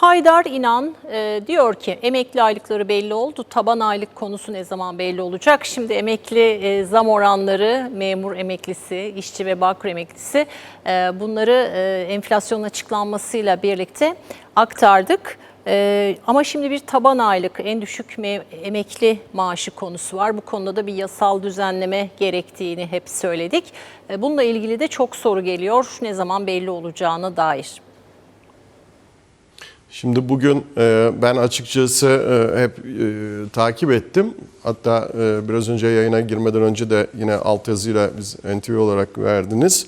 Haydar İnan e, diyor ki emekli aylıkları belli oldu. Taban aylık konusu ne zaman belli olacak? Şimdi emekli e, zam oranları, memur emeklisi, işçi ve bağkur emeklisi e, bunları e, enflasyonun açıklanmasıyla birlikte aktardık. E, ama şimdi bir taban aylık, en düşük me- emekli maaşı konusu var. Bu konuda da bir yasal düzenleme gerektiğini hep söyledik. E, bununla ilgili de çok soru geliyor. Ne zaman belli olacağına dair. Şimdi bugün e, ben açıkçası e, hep e, takip ettim. Hatta biraz önce yayına girmeden önce de yine altyazıyla biz NTV olarak verdiniz.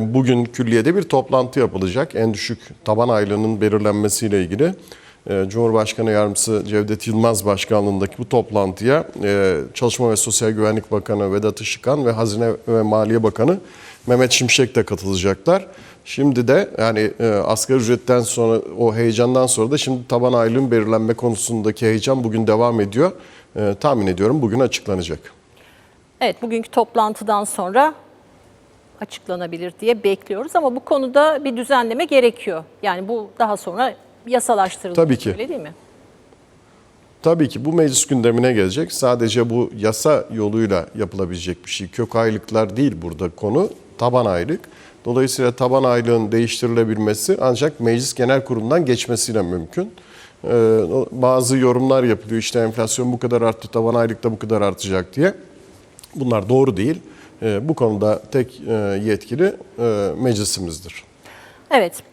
Bugün külliyede bir toplantı yapılacak. En düşük taban aylığının belirlenmesiyle ilgili. E, Cumhurbaşkanı Yardımcısı Cevdet Yılmaz Başkanlığındaki bu toplantıya e, Çalışma ve Sosyal Güvenlik Bakanı Vedat Işıkhan ve Hazine ve Maliye Bakanı Mehmet Şimşek de katılacaklar. Şimdi de yani e, asgari ücretten sonra o heyecandan sonra da şimdi taban aylığın belirlenme konusundaki heyecan bugün devam ediyor. E, tahmin ediyorum bugün açıklanacak. Evet, bugünkü toplantıdan sonra açıklanabilir diye bekliyoruz ama bu konuda bir düzenleme gerekiyor. Yani bu daha sonra yasalaştırılacak. Tabii ki. Öyle değil mi? Tabii ki bu meclis gündemine gelecek. Sadece bu yasa yoluyla yapılabilecek bir şey. Kök aylıklar değil burada konu, taban aylık. Dolayısıyla taban aylığın değiştirilebilmesi ancak meclis genel kurulundan geçmesiyle mümkün. Ee, bazı yorumlar yapılıyor. İşte enflasyon bu kadar arttı, taban aylık da bu kadar artacak diye. Bunlar doğru değil. Ee, bu konuda tek e, yetkili e, meclisimizdir. Evet,